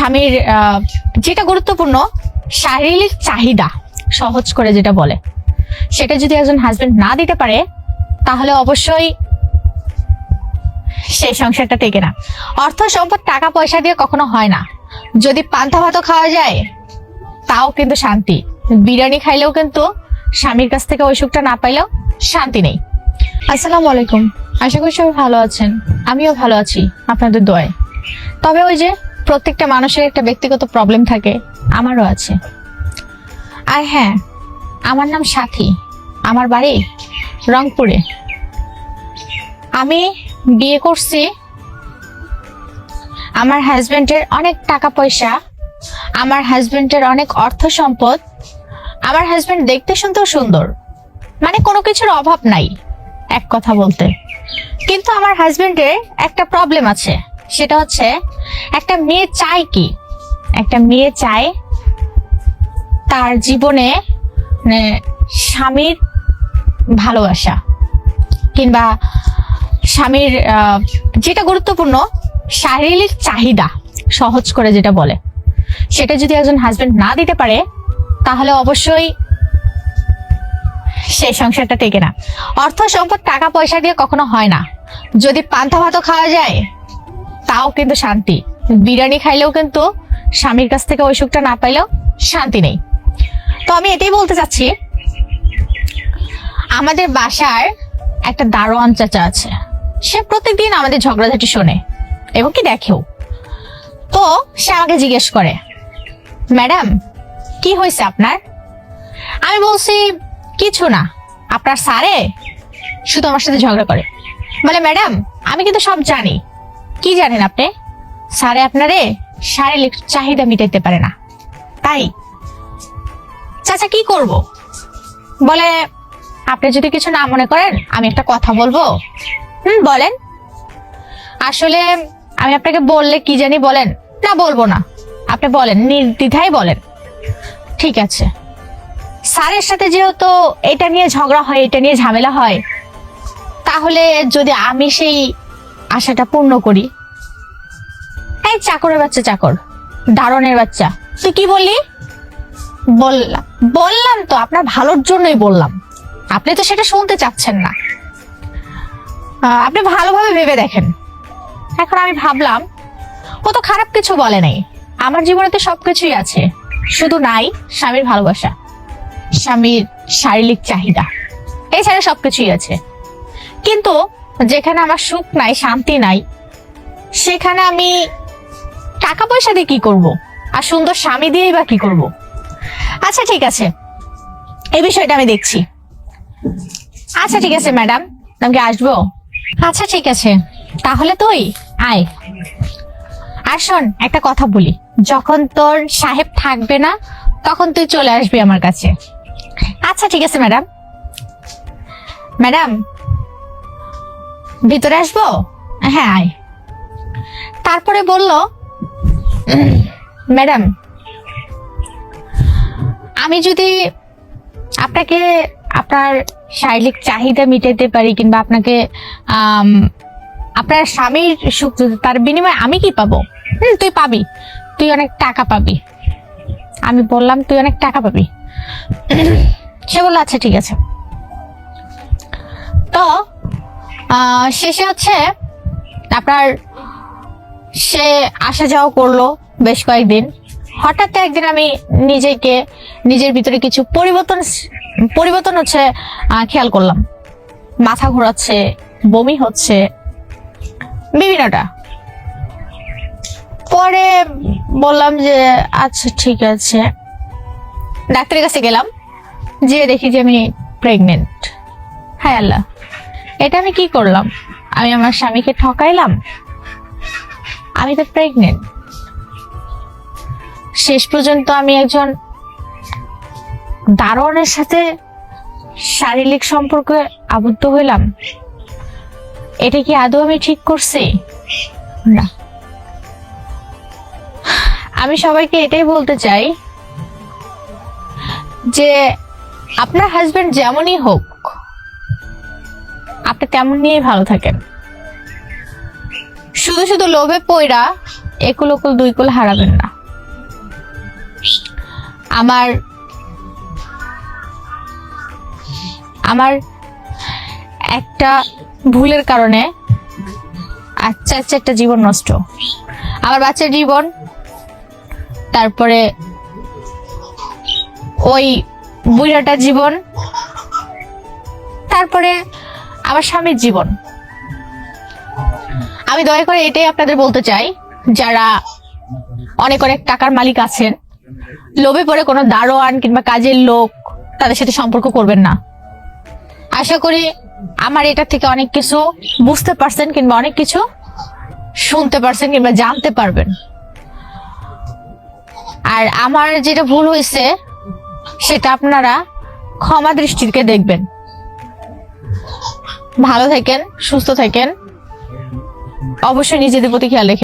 স্বামীর যেটা গুরুত্বপূর্ণ, শারীরিক চাহিদা, সহজ করে যেটা বলে। সেটা যদি একজন হাজবেন্ড না দিতে পারে, তাহলে অবশ্যই সেই সংসারটা টেকে না। অর্থ, সম্পদ, টাকা, পয়সা দিয়ে কখনো হয় না। যদি পান্তা ভাতও খাওয়া যায়, তাও কিন্তু শান্তি। বিরিয়ানি খাইলেও কিন্তু স্বামীর কাছ থেকে ওই সুখটা না পাইলেও শান্তি নেই। আসসালামু আলাইকুম। আশা করি সবাই ভালো আছেন। আমিও ভালো আছি আপনাদের দোয়ায়। তবে ওই যে প্রত্যেকটা মানুষের একটা ব্যক্তিগত প্রবলেম থাকে, আমারও আছে। আর হ্যাঁ আমার নাম সাথী, আমার বাড়ি রংপুরে। আমি বিয়ে করছি, আমার হাজবেন্ডের অনেক টাকা পয়সা, আমার হাজবেন্ডের অনেক অর্থ সম্পদ, আমার হাজবেন্ড দেখতে শুনতেও সুন্দর মানে কোনো কিছুর অভাব নাই, এক কথা বলতে। কিন্তু আমার হাজবেন্ডের একটা প্রবলেম আছে, সেটা হচ্ছে একটা মেয়ে চায় কি? একটা মেয়ে চায় তার জীবনে মানে স্বামীর ভালোবাসা কিংবা স্বামীর যেটা গুরুত্বপূর্ণ, শারীরিক চাহিদা, সহজ করে যেটা বলে। সেটা যদি একজন হাজবেন্ড না দিতে পারে, তাহলে অবশ্যই সেই সংসারটা টেকে না। অর্থ, সম্পদ, টাকা, পয়সা দিয়ে কখনো হয় না। যদি পান্তা ভাতও খাওয়া যায় তাও কিন্তু শান্তি। বিরিয়ানি খাইলেও কিন্তু স্বামীর কাছ থেকে ওই সুখটা না পাইলেও শান্তি নেই। তো আমি এটাই বলতে চাচ্ছি, আমাদের বাসার একটা দারোয়ান চাচা আছে। সে প্রত্যেকদিন আমাদের ঝগড়াঝাটি শোনে এবং কি দেখেও। তো সে আমাকে জিজ্ঞেস করে, ম্যাডাম, কি হয়েছে আপনার? আমি বলছি, কিছু না, আপনার স্যারে শুধু আমার সাথে ঝগড়া করে। বলে, ম্যাডাম, আমি কিন্তু সব জানি কি জানেন আপনি? স্যারে আপনারে শারীরিক চাহিদা মিটাইতে পারে না। তাই? চাচা, কি করব? বলে, আপনি যদি কিছু না মনে করেন, আমি একটা কথা বলব। হুম, বলেন। আসলে আমি আপনাকে বললে কি জানি বলেন। না, বলব না। আপনি বলেন, নির্দ্বিধায় বলেন। ঠিক আছে। স্যারের সাথে যেহেতু এটা নিয়ে ঝগড়া হয়, এটা নিয়ে ঝামেলা হয়, তাহলে যদি আমি সেই আশাটা পূর্ণ করি। এই চাকরের বাচ্চা, চাকর। দারণের বাচ্চা। তুই কি বললি? বললাম। বললাম তো, আপনার ভালোর জন্যই বললাম। আপনি তো সেটা শুনতে চাচ্ছেন না। আপনি ভালোভাবে ভেবে দেখেন। এখন আমি ভাবলাম, ও তো খারাপ কিছু বলে নাই। আমার জীবনে তো সবকিছুই আছে। শুধু নাই, স্বামীর ভালোবাসা। স্বামীর শারীরিক চাহিদা। এছাড়া সবকিছুই আছে। কিন্তু যেখানে আমার সুখ নাই, শান্তি নাই, সেখানে আমি টাকা পয়সা দিয়ে কি করব? আর সুন্দর স্বামী দিয়েই বা কি করব? আচ্ছা ঠিক আছে। এই বিষয়টা আমি দেখছি। আচ্ছা ঠিক আছে, ম্যাডাম। আমি কি আসব? আচ্ছা ঠিক আছে। তাহলে তুই আয়। আর শোন, একটা কথা বলি। যখন তোর সাহেব থাকবে না, তখন তুই চলে আসবি আমার কাছে। আচ্ছা ঠিক আছে, ম্যাডাম। ম্যাডাম ভিতরে আসব? হ্যাঁ আয়। তারপরে বলল, ম্যাডাম, আমি যদি আপনাকে আপনার শারীরিক চাহিদা মিটাতে পারি কিংবা আপনাকে আপনার স্বামীর সুখ তার বিনিময়ে আমি কি পাবো? হুম, তুই পাবি। তুই অনেক টাকা পাবি। আমি বললাম, তুই অনেক টাকা পাবি। সে বলল আচ্ছা ঠিক আছে। তো শেষে হচ্ছে আপনার, সে আসা যাওয়া করল বেশ কয়েকদিন। হঠাৎ একদিন আমি নিজেকে, নিজের ভিতরে কিছু পরিবর্তন পরিবর্তন হচ্ছে খেয়াল করলাম। মাথা ঘোরাচ্ছে, বমি হচ্ছে, বিভিন্নটা। পরে বললাম যে আচ্ছা ঠিক আছে। ডাক্তারের কাছে গেলাম যে দেখি যে আমি প্রেগনেন্ট হ্যাঁ আল্লাহ। এটা আমি কি করলাম? আমি আমার স্বামীকে ঠকাইলাম? আমি তো প্রেগনেন্ট শেষ পর্যন্ত আমি একজন দারোয়ানের সাথে শারীরিক সম্পর্কে আবদ্ধ হইলাম। এটা কি আদৌ আমি ঠিক করছি? না। আমি সবাইকে এটাই বলতে চাই যে আপনার হাজবেন্ড যেমনই হোক আপনি তেমন নিয়েই ভালো থাকেন শুধু শুধু লোভে পয়রা একুল ওকুল দুই কুল হারাবেন না। আমার আমার একটা ভুলের কারণে আচ্ছা আচ্ছা একটা জীবন নষ্ট। আমার বাচ্চার জীবন, তারপরে ওই বুড়াটার জীবন, তারপরে আমার স্বামীর জীবন। আমি দয়া করে এটাই আপনাদের বলতে চাই, যারা অনেক অনেক টাকার মালিক আছেন, লোভে পড়ে কোনো দারোয়ান কিংবা কাজের লোক তাদের সাথে সম্পর্ক করবেন না। আশা করি আমার এটা থেকে অনেক কিছু বুঝতে পারছেন কিংবা অনেক কিছু শুনতে পারছেন কিংবা জানতে পারবেন। আর আমার যেটা ভুল হয়েছে, সেটা আপনারা ক্ষমা দৃষ্টিকে দেখবেন। ভালো থাকেন সুস্থ থাকেন। অবশ্যই নিজেদের প্রতি খেয়াল রেখে